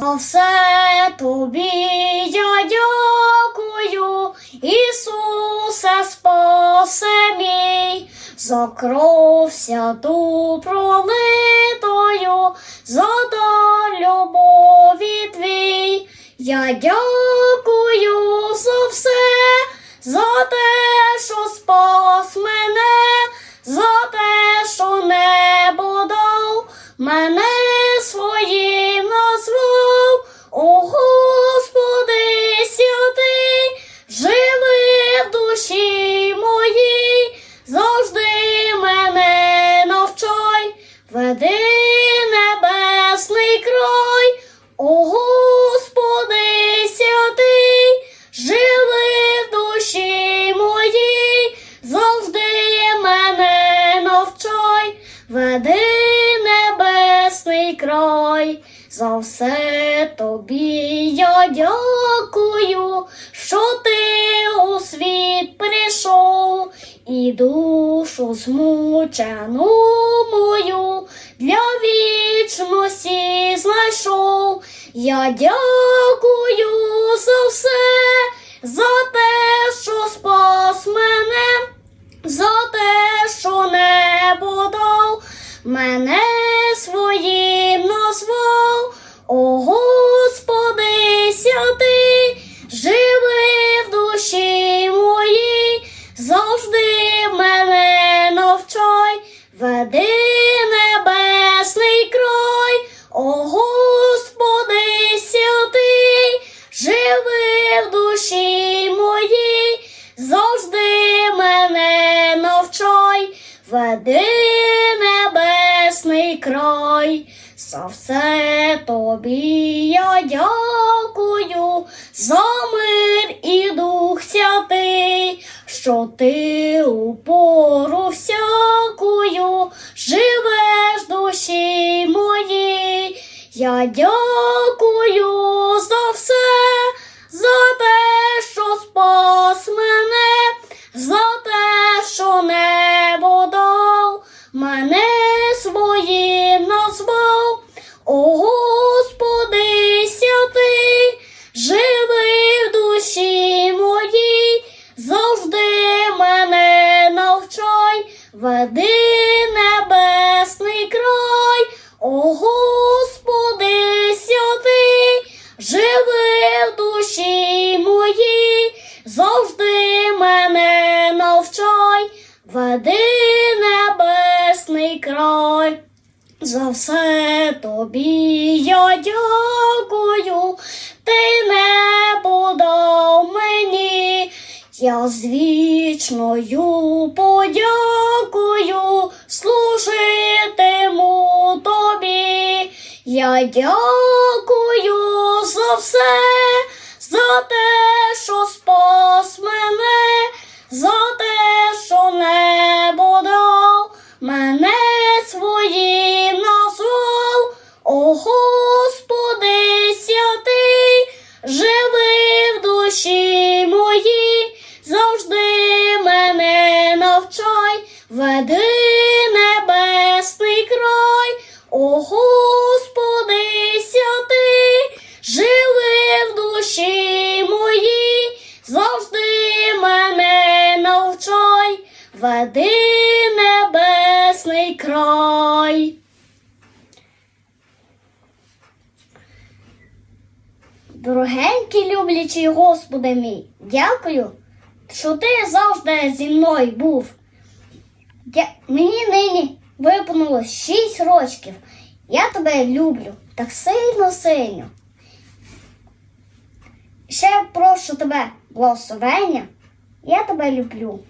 За все тобі я дякую, Ісусе, спасе мій, за кров святу пролитою, за дар любові твій. Я дякую за все, за те, що спас мене, за те, що небо дав, мене своїм За все тобі я дякую, що ти у світ прийшов і душу змучену мою для вічності знайшов. Я дякую за все, за те, що спас мене, за те, що небо дав, мене своїм назвав, о Господи святий, живи в душі моїй, завжди мене навчай, веди небесний край, о Господи святий, живи в душі моїй, завжди мене навчай, веди небесний край. За все тобі я дякую, за мир і дух святий, що ти у пору всякую живеш душі моїй. Я дякую за все, за те, що спас мене, за те, що небо дав, мене своїм назвав, веди небесний край, о Господи святий, живи в душі моїй, завжди мене навчай, веди небесний край. За все тобі я дякую, я з подякую, служитиму тобі. Я дякую за все, за те, що спас веди небесний край. Дорогенький люблячий Господи мій, дякую, що ти завжди зі мною був. Я, мені нині виповнилось 6 рочків. Я тебе люблю так сильно сильно. Ще прошу тебе благословення. Я тебе люблю.